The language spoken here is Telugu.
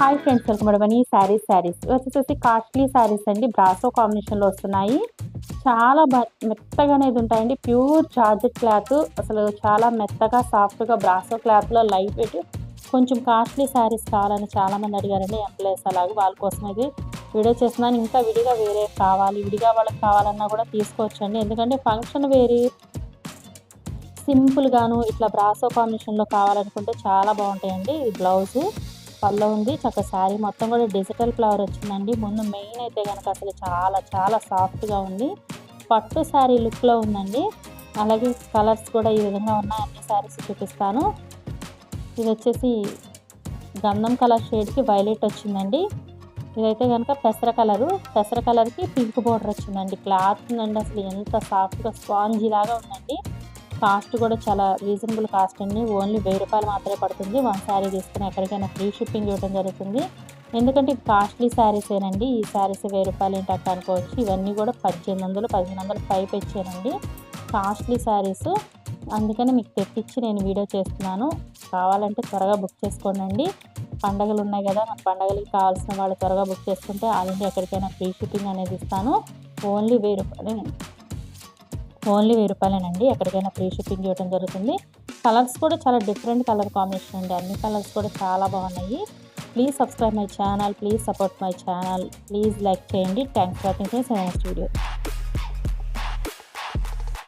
హాయ్ ఫ్రెండ్స్ వెల్కమ్ అడవని శారీస్ శారీస్ వచ్చేసి కాస్ట్లీ శారీస్ అండి. బ్రాసో కాంబినేషన్లో వస్తున్నాయి. చాలా మెత్తగా అనేది ఉంటాయండి. ప్యూర్ జార్జెట్ క్లాత్ అసలు చాలా మెత్తగా సాఫ్ట్గా బ్రాసో క్లాత్లో లైట్ వెయిట్ కొంచెం కాస్ట్లీ శారీస్ కావాలని చాలామంది అడిగారండి. ఎంప్లాయీస్ అలాగే వాళ్ళ కోసం అయితే వీడియో చేస్తున్నాను. ఇంకా విడిగా వేరే కావాలి. విడిగా వాళ్ళకి కావాలన్నా కూడా తీసుకోవచ్చండి. ఎందుకంటే ఫంక్షన్ వేరే. సింపుల్గాను ఇట్లా బ్రాసో కాంబినేషన్లో కావాలనుకుంటే చాలా బాగుంటాయండి ఈ బ్లౌజు పళ్ళు ఉంది. చక్క శారీ మొత్తం కూడా డిజిటల్ ఫ్లవర్ వచ్చిందండి. ముందు మెయిన్ అయితే కనుక అసలు చాలా చాలా సాఫ్ట్గా ఉంది. పట్టు శారీ లుక్లో ఉందండి. అలాగే కలర్స్ కూడా ఈ విధంగా ఉన్నాయి. అన్ని శారీస్ చూపిస్తాను. ఇది వచ్చేసి గంధం కలర్ షేడ్కి వైలెట్ వచ్చిందండి. ఇదైతే కనుక పెసర కలరు. పెసర కలర్కి పింక్ బోర్డర్ వచ్చిందండి. క్లాత్ ఉందండి అసలు ఎంత సాఫ్ట్గా స్పాంజీ లాగా ఉందండి. కాస్ట్ కూడా చాలా రీజనబుల్ కాస్ట్ అండి. ఓన్లీ వెయ్యి రూపాయలు మాత్రమే పడుతుంది. వన్ శారీ తీసుకుని ఎక్కడికైనా ఫ్రీ షిప్పింగ్ ఇవ్వడం జరుగుతుంది. ఎందుకంటే ఇది కాస్ట్లీ శారీసేనండి ఈ శారీస్ వెయ్యి రూపాయలు ఏంటి అట్లా అనుకోవచ్చు. ఇవన్నీ కూడా పద్దెనిమిది వందలు పదిహేను వందలు పైపు ఇచ్చానండి కాస్ట్లీ శారీస్ అందుకని మీకు తెప్పించి నేను వీడియో చేస్తున్నాను. కావాలంటే త్వరగా బుక్ చేసుకోండి పండగలు ఉన్నాయి కదా మన పండగలకి కావాల్సిన వాళ్ళు త్వరగా బుక్ చేసుకుంటే ఆల్ ఇండియా ఎక్కడికైనా ఫ్రీ షిప్పింగ్ అనేది ఇస్తాను. ఓన్లీ వెయ్యి రూపాయలు. ఓన్లీ వెయ్యి రూపాయలేనండి. ఎక్కడికైనా ఫ్రీ షిప్పింగ్ ఇవ్వడం జరుగుతుంది. కలర్స్ కూడా చాలా డిఫరెంట్ కలర్ కాంబినేషన్ అండి. అన్ని కలర్స్ కూడా చాలా బాగున్నాయి. Please subscribe my channel. Please support my channel. Please like చేయండి. Thanks for watching. స్టూడియో